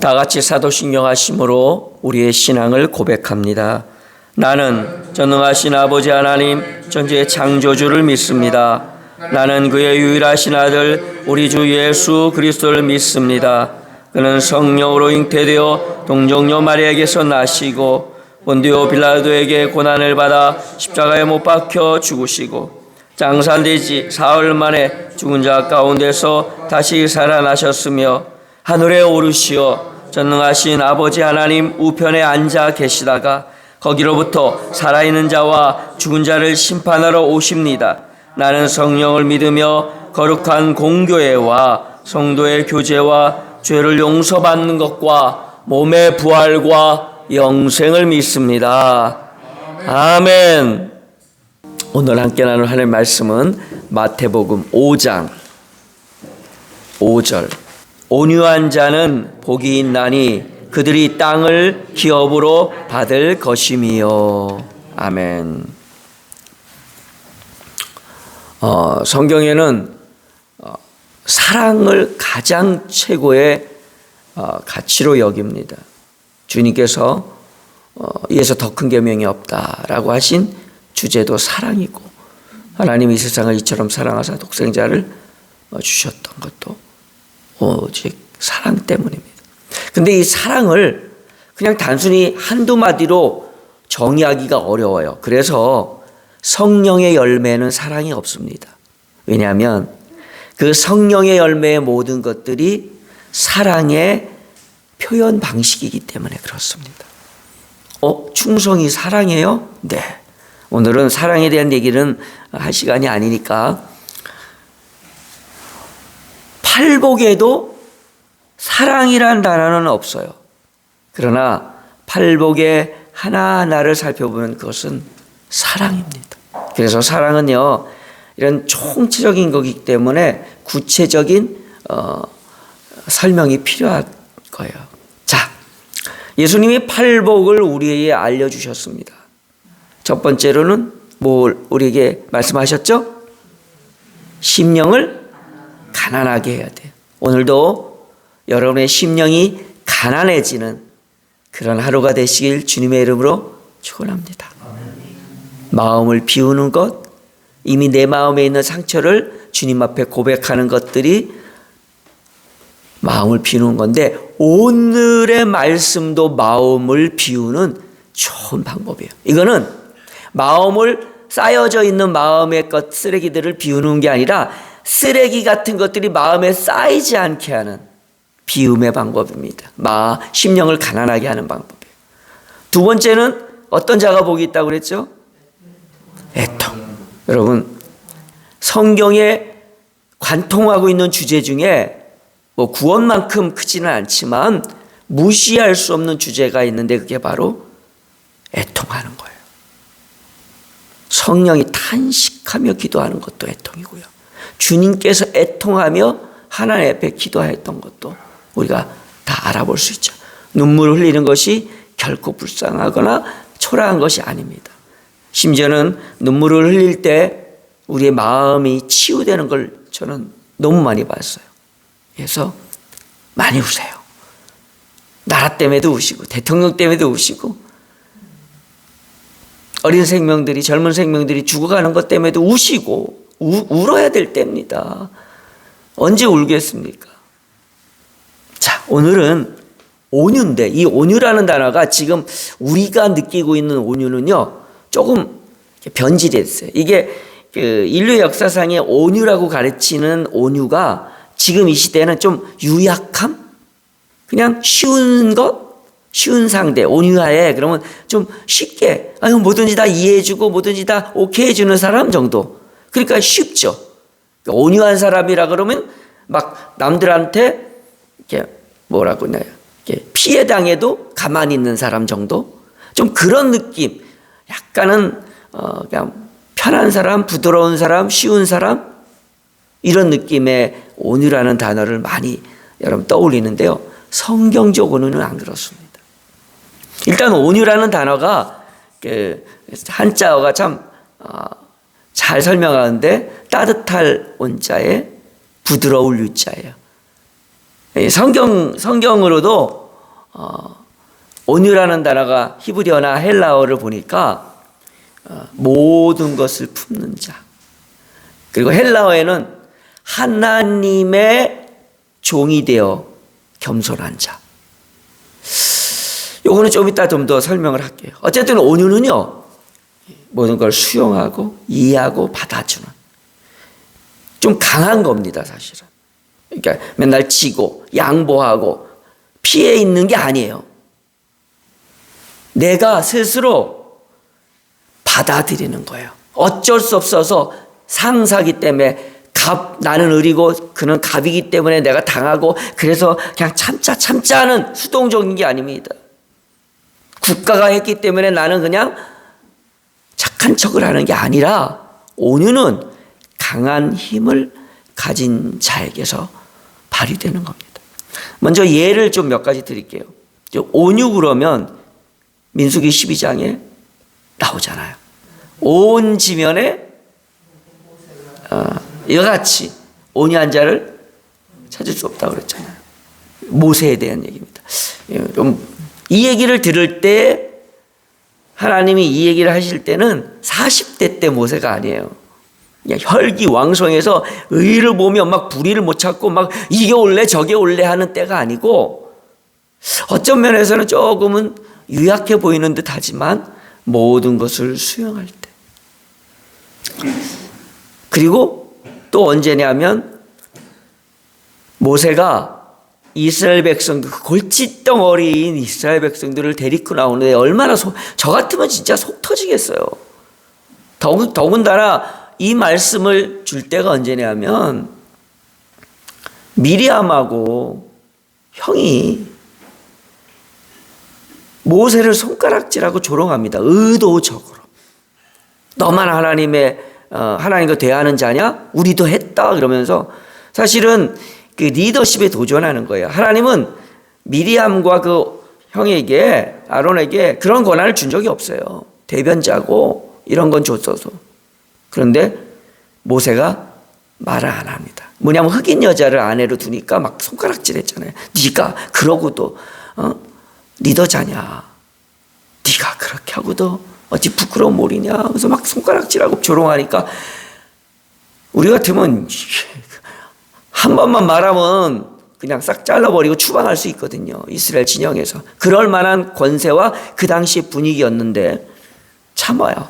다 같이 사도신경 하심으로 우리의 신앙을 고백합니다. 나는 전능하신 아버지 하나님 전지의 창조주를 믿습니다. 나는 그의 유일하신 아들 우리 주 예수 그리스도를 믿습니다. 그는 성령으로 잉태되어 동정녀 마리아에게서 나시고 본디오 빌라도에게 고난을 받아 십자가에 못 박혀 죽으시고 장사되지 사흘 만에 죽은 자 가운데서 다시 살아나셨으며 하늘에 오르시어 전능하신 아버지 하나님 우편에 앉아 계시다가 거기로부터 살아있는 자와 죽은 자를 심판하러 오십니다. 나는 성령을 믿으며 거룩한 공교회와 성도의 교제와 죄를 용서받는 것과 몸의 부활과 영생을 믿습니다. 아멘. 오늘 함께 나눌 하나님 말씀은 마태복음 5장 5절. 온유한 자는 복이 있나니 그들이 땅을 기업으로 받을 것임이요. 아멘. 어, 성경에는 어, 사랑을 가장 최고의 어, 가치로 여깁니다. 주님께서 어, 이에서 더 큰 계명이 없다라고 하신 주제도 사랑이고 하나님이 세상을 이처럼 사랑하사 독생자를 어, 주셨던 것도 오직 사랑 때문입니다. 근데 이 사랑을 그냥 단순히 한두 마디로 정의하기가 어려워요. 그래서 성령의 열매는 사랑이 없습니다. 왜냐하면 그 성령의 열매의 모든 것들이 사랑의 표현 방식이기 때문에 그렇습니다. 어, 충성이 사랑이에요? 네. 오늘은 사랑에 대한 얘기는 할 시간이 아니니까 팔복에도 사랑이란 단어는 없어요. 그러나 팔복의 하나하나를 살펴보면 그것은 사랑입니다. 그래서 사랑은요, 이런 총체적인 거기 때문에 구체적인 어, 설명이 필요한 거예요. 자, 예수님이 팔복을 우리에게 알려주셨습니다. 첫 번째로는 뭘 우리에게 말씀하셨죠? 심령을 가난하게 해야 돼요. 오늘도 여러분의 심령이 가난해지는 그런 하루가 되시길 주님의 이름으로 축원합니다. 마음을 비우는 것, 이미 내 마음에 있는 상처를 주님 앞에 고백하는 것들이 마음을 비우는 건데 오늘의 말씀도 마음을 비우는 좋은 방법이에요. 이거는 마음을 쌓여져 있는 마음의 것 쓰레기들을 비우는 게 아니라 쓰레기 같은 것들이 마음에 쌓이지 않게 하는 비움의 방법입니다. 마 심령을 가난하게 하는 방법이에요. 두 번째는 어떤 자가 복이 있다고 그랬죠? 애통. 여러분 성경에 관통하고 있는 주제 중에 뭐 구원만큼 크지는 않지만 무시할 수 없는 주제가 있는데 그게 바로 애통하는 거예요. 성령이 탄식하며 기도하는 것도 애통이고요. 주님께서 애통하며 하나님 앞에 기도했던 것도 우리가 다 알아볼 수 있죠. 눈물을 흘리는 것이 결코 불쌍하거나 초라한 것이 아닙니다. 심지어는 눈물을 흘릴 때 우리의 마음이 치유되는 걸 저는 너무 많이 봤어요. 그래서 많이 우세요. 나라 때문에도 우시고 대통령 때문에도 우시고 어린 생명들이 젊은 생명들이 죽어가는 것 때문에도 우시고 우, 울어야 될 때입니다. 언제 울겠습니까? 자, 오늘은 온유인데 이 온유라는 단어가 지금 우리가 느끼고 있는 온유는요 조금 변질됐어요. 이게 그 인류 역사상의 온유라고 가르치는 온유가 지금 이 시대는 좀 유약함, 그냥 쉬운 것, 쉬운 상대, 온유하에 그러면 좀 쉽게 아유 뭐든지 다 이해해주고 뭐든지 다 오케이 해주는 사람 정도. 그러니까 쉽죠. 온유한 사람이라 그러면 막 남들한테 이렇게 뭐라고 해요? 이렇게 피해 당해도 가만히 있는 사람 정도. 좀 그런 느낌. 약간은 어 그냥 편한 사람, 부드러운 사람, 쉬운 사람 이런 느낌의 온유라는 단어를 많이 여러분 떠올리는데요. 성경적 온유는 안 그렇습니다. 일단 온유라는 단어가 그 한자어가 참 잘 어, 설명하는데 따뜻할 온자에 부드러울 유자예요. 성경 성경으로도 어, 온유라는 단어가 히브리어나 헬라어를 보니까 어, 모든 것을 품는 자. 그리고 헬라어에는 하나님의 종이 되어 겸손한 자. 요거는 좀 이따 좀 더 설명을 할게요. 어쨌든 온유는요, 모든 걸 수용하고 이해하고 받아주는 좀 강한 겁니다, 사실은. 그러니까 맨날 치고 양보하고 피해 있는 게 아니에요. 내가 스스로 받아들이는 거예요. 어쩔 수 없어서 상사기 때문에 갑 나는 의리고 그는 갑이기 때문에 내가 당하고 그래서 그냥 참자 참자 하는 수동적인 게 아닙니다. 국가가 했기 때문에 나는 그냥 착한 척을 하는 게 아니라 온유는 강한 힘을 가진 자에게서 발휘되는 겁니다. 먼저 예를 좀 몇 가지 드릴게요. 온유 그러면 민수기 12장에 나오잖아요. 온 지면에 어, 이같이 온유한 자를 찾을 수 없다고 그랬잖아요. 모세에 대한 얘기입니다. 예, 좀이 얘기를 들을 때 하나님이 이 얘기를 하실 때는 40대 때 모세가 아니에요. 혈기 왕성해서 의를 보며 막 불의를 못 찾고 막 이게 올래 저게 올래 하는 때가 아니고 어떤 면에서는 조금은 유약해 보이는 듯 하지만 모든 것을 수용할 때. 그리고 또 언제냐면 모세가 이스라엘 백성들 그 골칫덩어리인 이스라엘 백성들을 데리고 나오는데 얼마나 속, 저 같으면 진짜 속 터지겠어요. 더군, 더군다나 이 말씀을 줄 때가 언제냐면 미리암하고 형이 모세를 손가락질하고 조롱합니다. 의도적으로. 너만 하나님의 어, 하나님과 대하는 자냐? 우리도 했다 그러면서 사실은 그 리더십에 도전하는 거예요. 하나님은 미리암과 그 형에게 아론에게 그런 권한을 준 적이 없어요. 대변자고 이런 건 줬어서. 그런데 모세가 말을 안 합니다. 뭐냐면 흑인 여자를 아내로 두니까 막 손가락질했잖아요. 네가 그러고도 어? 리더자냐? 네가 그렇게 하고도 어찌 부끄러운 몰이냐? 그래서 막 손가락질하고 조롱하니까 우리 같으면 한 번만 말하면 그냥 싹 잘라버리고 추방할 수 있거든요. 이스라엘 진영에서. 그럴 만한 권세와 그 당시 분위기였는데 참아요.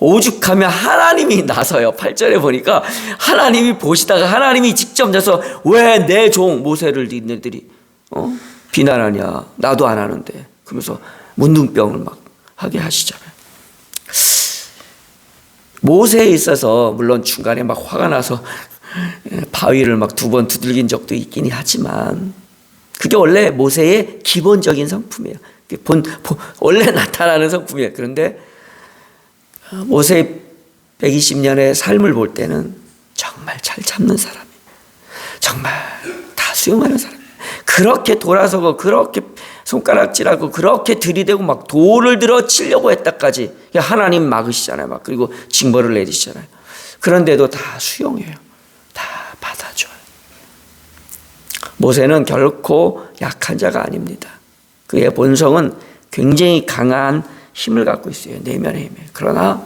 오죽하면 하나님이 나서요. 8절에 보니까 하나님이 보시다가 하나님이 직접 나서 왜 내 종 모세를 니네들이 어? 비난하냐. 나도 안 하는데. 그러면서 문둥병을 막 하게 하시잖아요. 모세에 있어서 물론 중간에 막 화가 나서 바위를 막 두 번 두들긴 적도 있긴 하지만 그게 원래 모세의 기본적인 성품이에요. 본, 본 원래 나타나는 성품이에요. 그런데 모세 120년의 삶을 볼 때는 정말 잘 참는 사람이에요. 정말 다 수용하는 사람이에요. 그렇게 돌아서고 그렇게 손가락질하고 그렇게 들이대고 막 돌을 들어 치려고 했다까지 하나님 막으시잖아요. 막 그리고 징벌을 내리시잖아요. 그런데도 다 수용해요. 다 받아줘요. 모세는 결코 약한 자가 아닙니다. 그의 본성은 굉장히 강한 힘을 갖고 있어요. 내면의 힘에. 그러나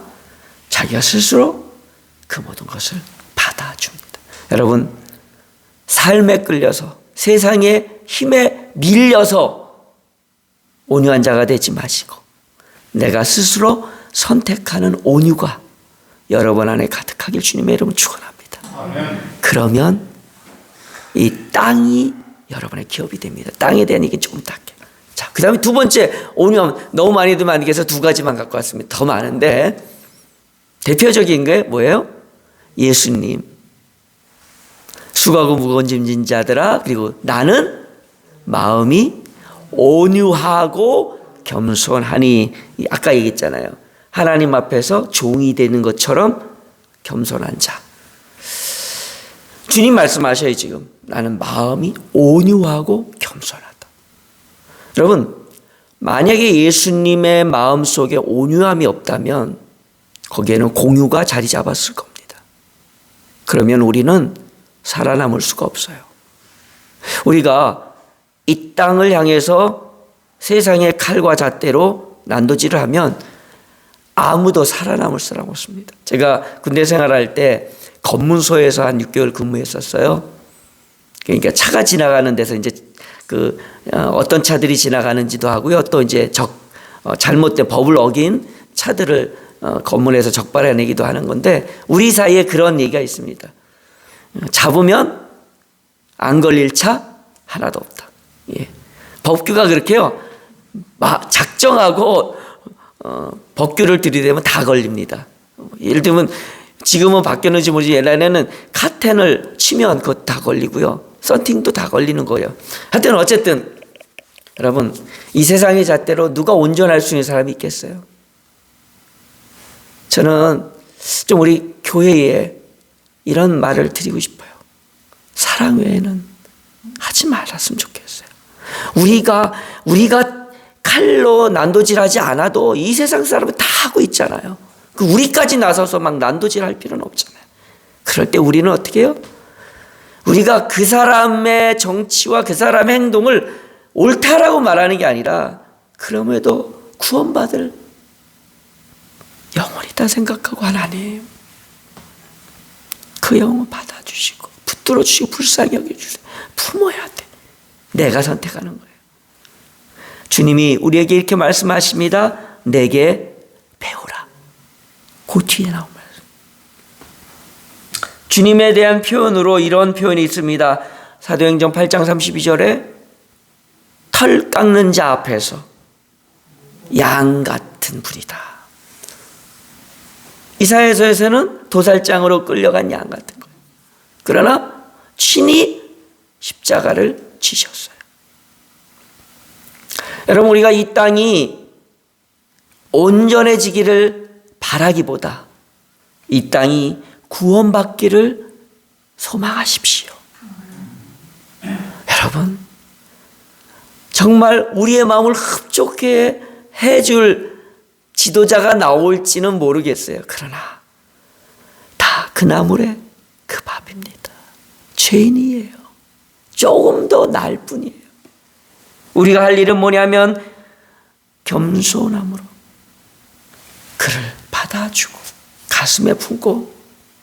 자기가 스스로 그 모든 것을 받아줍니다. 여러분, 삶에 끌려서 세상의 힘에 밀려서 온유한 자가 되지 마시고 내가 스스로 선택하는 온유가 여러분 안에 가득하길 주님의 이름으로 축원합니다. 그러면 이 땅이 여러분의 기업이 됩니다. 땅에 대한 얘기 조금 닦게. 자, 그 다음에 두 번째, 온유함. 너무 많이 들면 안 되겠어. 두 가지만 갖고 왔습니다. 더 많은데. 대표적인 게 뭐예요? 예수님. 수고하고 무거운 짐진 자들아. 그리고 나는 마음이 온유하고 겸손하니 아까 얘기했잖아요. 하나님 앞에서 종이 되는 것처럼 겸손한 자. 주님 말씀하셔요 지금. 나는 마음이 온유하고 겸손하다. 여러분 만약에 예수님의 마음 속에 온유함이 없다면 거기에는 공유가 자리 잡았을 겁니다. 그러면 우리는 살아남을 수가 없어요. 우리가 이 땅을 향해서 세상의 칼과 잣대로 난도질을 하면 아무도 살아남을 사람 없습니다. 제가 군대 생활할 때 검문소에서 한 6개월 근무했었어요. 그러니까 차가 지나가는 데서 이제 그 어, 어떤 차들이 지나가는지도 하고요. 또 이제 적 어, 잘못된 법을 어긴 차들을 어, 검문에서 적발해내기도 하는 건데 우리 사이에 그런 얘기가 있습니다. 잡으면 안 걸릴 차 하나도 없다. 예. 법규가 그렇게요. 작정하고 어, 법규를 들이대면 다 걸립니다. 예를 들면 지금은 바뀌었는지 모르지 옛날에는 카텐을 치면 그거 다 걸리고요. 썬팅도 다 걸리는 거예요. 하여튼 어쨌든 여러분 이 세상의 잣대로 누가 온전할 수 있는 사람이 있겠어요? 저는 좀 우리 교회에 이런 말을 드리고 싶어요. 사랑 외에는 하지 말았으면 좋겠어요. 우리가 우리가 칼로 난도질하지 않아도 이 세상 사람은 다 하고 있잖아요. 그 우리까지 나서서 막 난도질 할 필요는 없잖아요. 그럴 때 우리는 어떻게 해요? 우리가 그 사람의 정치와 그 사람의 행동을 옳다라고 말하는 게 아니라 그럼에도 구원받을 영혼이다 생각하고 하나님 그 영혼 받아주시고 붙들어 주시고 불쌍히 여겨 주세요. 품어야 돼. 내가 선택하는 거예요. 주님이 우리에게 이렇게 말씀하십니다. 내게. 그 뒤에 나온. 주님에 대한 표현으로 이런 표현이 있습니다. 사도행전 8장 32절에 털 깎는 자 앞에서 양 같은 불이다. 이사야서에서는 도살장으로 끌려간 양 같은 거예요. 그러나 친히 십자가를 지셨어요. 여러분 우리가 이 땅이 온전해지기를 바라기보다 이 땅이 구원받기를 소망하십시오. 여러분 정말 우리의 마음을 흡족해 해줄 지도자가 나올지는 모르겠어요. 그러나 다 그 나물의 그 밥입니다. 죄인이에요. 조금 더날 뿐이에요. 우리가 할 일은 뭐냐면 겸손함으로 그를 받아주고 가슴에 품고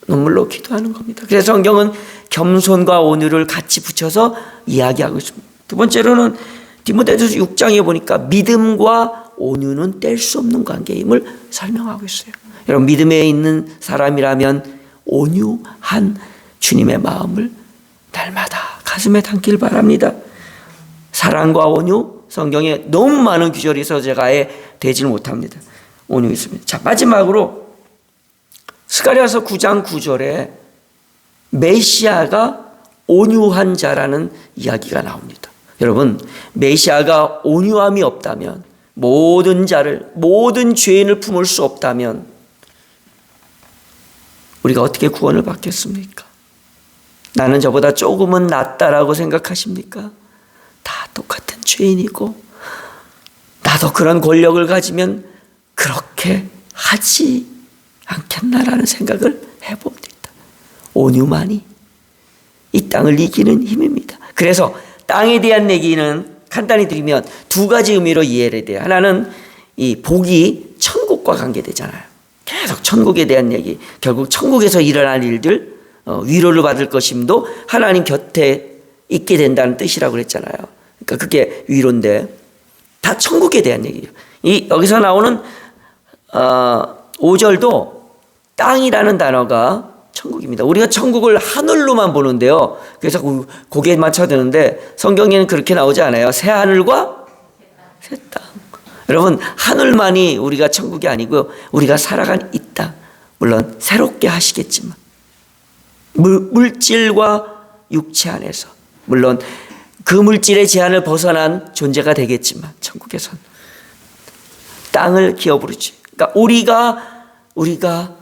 눈물로 기도하는 겁니다. 그래서 성경은 겸손과 온유를 같이 붙여서 이야기하고 있습니다. 두 번째로는 디모데전서 6장에 보니까 믿음과 온유는 뗄 수 없는 관계임을 설명하고 있어요. 여러분 믿음에 있는 사람이라면 온유한 주님의 마음을 날마다 가슴에 담길 바랍니다. 사랑과 온유 성경에 너무 많은 규절이 있어서 제가 아예 되지를 못합니다. 온유 있습니다. 자 마지막으로 스가랴서 9장 9절에 메시아가 온유한 자라는 이야기가 나옵니다. 여러분 메시아가 온유함이 없다면 모든 자를 모든 죄인을 품을 수 없다면 우리가 어떻게 구원을 받겠습니까? 나는 저보다 조금은 낫다라고 생각하십니까? 다 똑같은 죄인이고 나도 그런 권력을 가지면 그렇게 하지 않겠나라는 생각을 해봅니다. 온유만이 이 땅을 이기는 힘입니다. 그래서 땅에 대한 얘기는 간단히 드리면 두 가지 의미로 이해를 돼요. 하나는 이 복이 천국과 관계되잖아요. 계속 천국에 대한 얘기, 결국 천국에서 일어날 일들, 어, 위로를 받을 것임도 하나님 곁에 있게 된다는 뜻이라고 그랬잖아요. 그러니까 그게 위로인데 다 천국에 대한 얘기예요. 이 여기서 나오는 어, 5절도 땅이라는 단어가 천국입니다. 우리가 천국을 하늘로만 보는데요. 그래서 고개 맞춰드는데 성경에는 그렇게 나오지 않아요. 새 하늘과 새 땅. 여러분 하늘만이 우리가 천국이 아니고 우리가 살아간 이 땅. 물론 새롭게 하시겠지만 물 질과 육체 안에서 물론 그 물질의 제한을 벗어난 존재가 되겠지만 천국에선 땅을 기어 부르지. 그러니까 우리가 우리가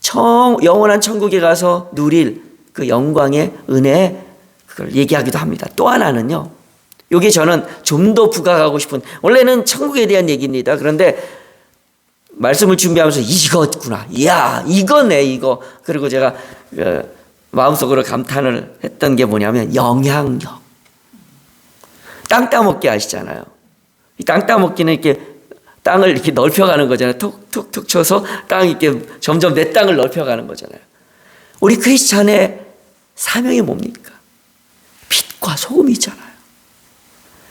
청, 영원한 천국에 가서 누릴 그 영광의 은혜 그걸 얘기하기도 합니다. 또 하나는요. 여기 저는 좀 더 부각하고 싶은 원래는 천국에 대한 얘기입니다. 그런데 말씀을 준비하면서 이거구나. 이야, 이거네, 이거. 그리고 제가 그 마음속으로 감탄을 했던 게 뭐냐면 영향력. 땅 따먹기 아시잖아요. 이땅 따먹기는 이렇게 땅을 이렇게 넓혀가는 거잖아요. 툭툭툭 쳐서 땅 이렇게 점점 내 땅을 넓혀가는 거잖아요. 우리 크리스찬의 사명이 뭡니까? 빛과 소금이잖아요.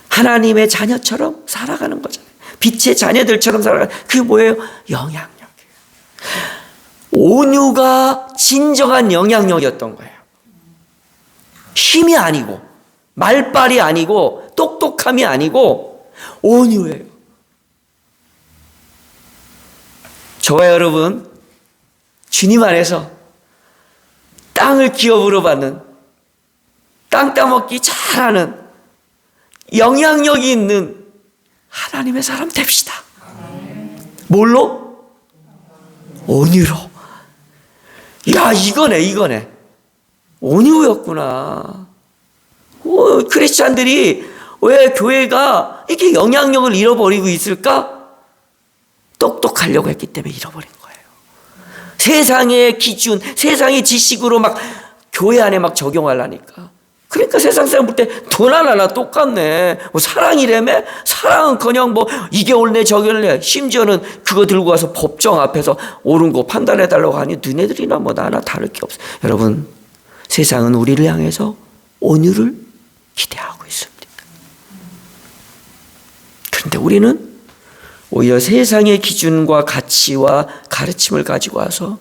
하나님의 자녀처럼 살아가는 거잖아요. 빛의 자녀들처럼 살아가는 그게 뭐예요? 영향력이에요. 온유가 진정한 영향력이었던 거예요. 힘이 아니고 말빨이 아니고 똑똑함이 아니고 온유예요. 저와 여러분 주님 안에서 땅을 기업으로 받는 땅 따먹기 잘하는 영향력이 있는 하나님의 사람 됩시다. 뭘로? 온유로. 야, 이거네, 이거네. 온유였구나. 어, 크리스찬들이 왜 교회가 이렇게 영향력을 잃어버리고 있을까? 똑똑하려고 했기 때문에 잃어버린 거예요. 세상의 기준, 세상의 지식으로 막 교회 안에 막 적용하려니까. 그러니까 세상 사람 볼 때 돈 하나나 똑같네. 뭐 사랑이라며? 사랑은 그냥 뭐 이게 옳네 저게 옳네. 심지어는 그거 들고 가서 법정 앞에서 옳은 거 판단해 달라고 하니 너네들이나 뭐 나나 다를 게 없어. 여러분 세상은 우리를 향해서 온유를 기대하고 있습니다. 그런데 우리는 오히려 세상의 기준과 가치와 가르침을 가지고 와서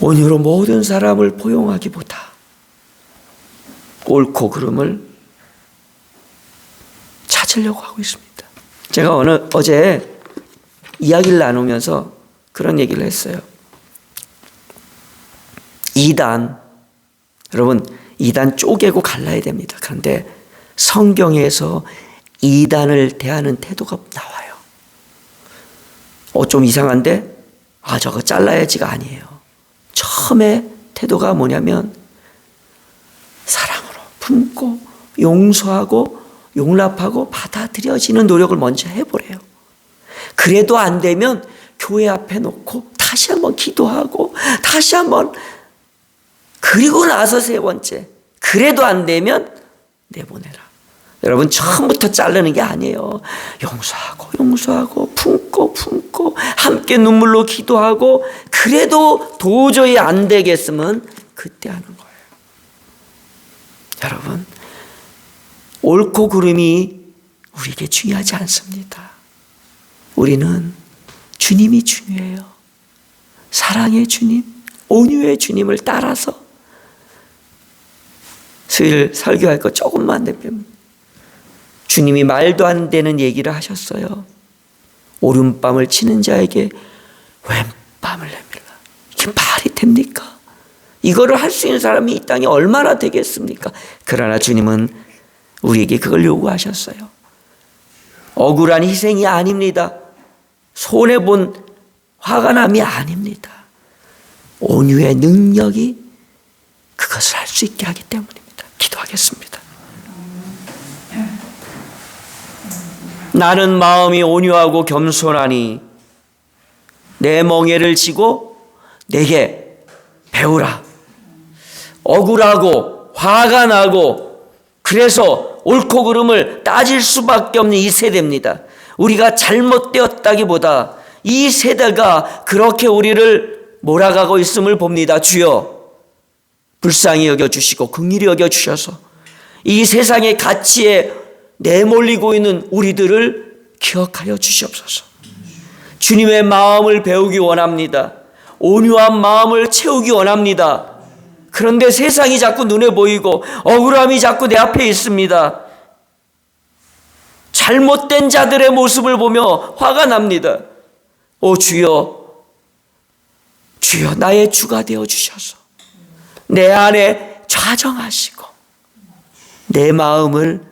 온유로 모든 사람을 포용하기보다 옳고 그름을 찾으려고 하고 있습니다. 제가 어느 어제 이야기를 나누면서 그런 얘기를 했어요. 이단 여러분 이단 쪼개고 갈라야 됩니다. 그런데 성경에서 이단을 대하는 태도가 나와요. 어, 좀 이상한데? 아, 저거 잘라야지가 아니에요. 처음에 태도가 뭐냐면 사랑으로 품고 용서하고 용납하고 받아들여지는 노력을 먼저 해보래요. 그래도 안 되면 교회 앞에 놓고 다시 한번 기도하고 다시 한번 그리고 나서 세 번째 그래도 안 되면 내보내라. 여러분 처음부터 자르는 게 아니에요. 용서하고 용서하고 품고 품고 함께 눈물로 기도하고 그래도 도저히 안 되겠으면 그때 하는 거예요. 여러분 옳고 그름이 우리에게 중요하지 않습니다. 우리는 주님이 중요해요. 사랑의 주님, 온유의 주님을 따라서 수요일 설교할 거 조금만 내빼면 주님이 말도 안 되는 얘기를 하셨어요. 오른밤을 치는 자에게 왼밤을 내밀라. 이게 말이 됩니까? 이거를 할 수 있는 사람이 이 땅에 얼마나 되겠습니까? 그러나 주님은 우리에게 그걸 요구하셨어요. 억울한 희생이 아닙니다. 손해본 화가 남이 아닙니다. 온유의 능력이 그것을 할 수 있게 하기 때문입니다. 기도하겠습니다. 나는 마음이 온유하고 겸손하니 내 멍에를 지고 내게 배우라. 억울하고 화가 나고 그래서 옳고 그름을 따질 수밖에 없는 이 세대입니다. 우리가 잘못되었다기보다 이 세대가 그렇게 우리를 몰아가고 있음을 봅니다. 주여 불쌍히 여겨 주시고 긍휼히 여겨 주셔서 이 세상의 가치에 내몰리고 있는 우리들을 기억하여 주시옵소서. 주님의 마음을 배우기 원합니다. 온유한 마음을 채우기 원합니다. 그런데 세상이 자꾸 눈에 보이고 억울함이 자꾸 내 앞에 있습니다. 잘못된 자들의 모습을 보며 화가 납니다. 오 주여, 주여 나의 주가 되어 주셔서 내 안에 좌정하시고 내 마음을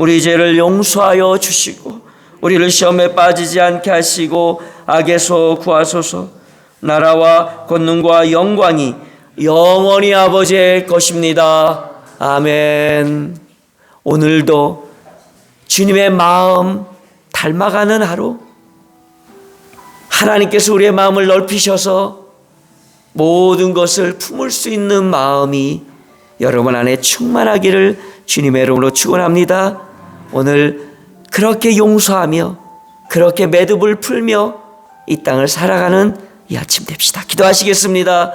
우리 죄를 용서하여 주시고 우리를 시험에 빠지지 않게 하시고 악에서 구하소서 나라와 권능과 영광이 영원히 아버지의 것입니다. 아멘. 오늘도 주님의 마음 닮아가는 하루 하나님께서 우리의 마음을 넓히셔서 모든 것을 품을 수 있는 마음이 여러분 안에 충만하기를 주님의 이름으로 축원합니다. 오늘 그렇게 용서하며 그렇게 매듭을 풀며 이 땅을 살아가는 이 아침 됩시다. 기도하시겠습니다.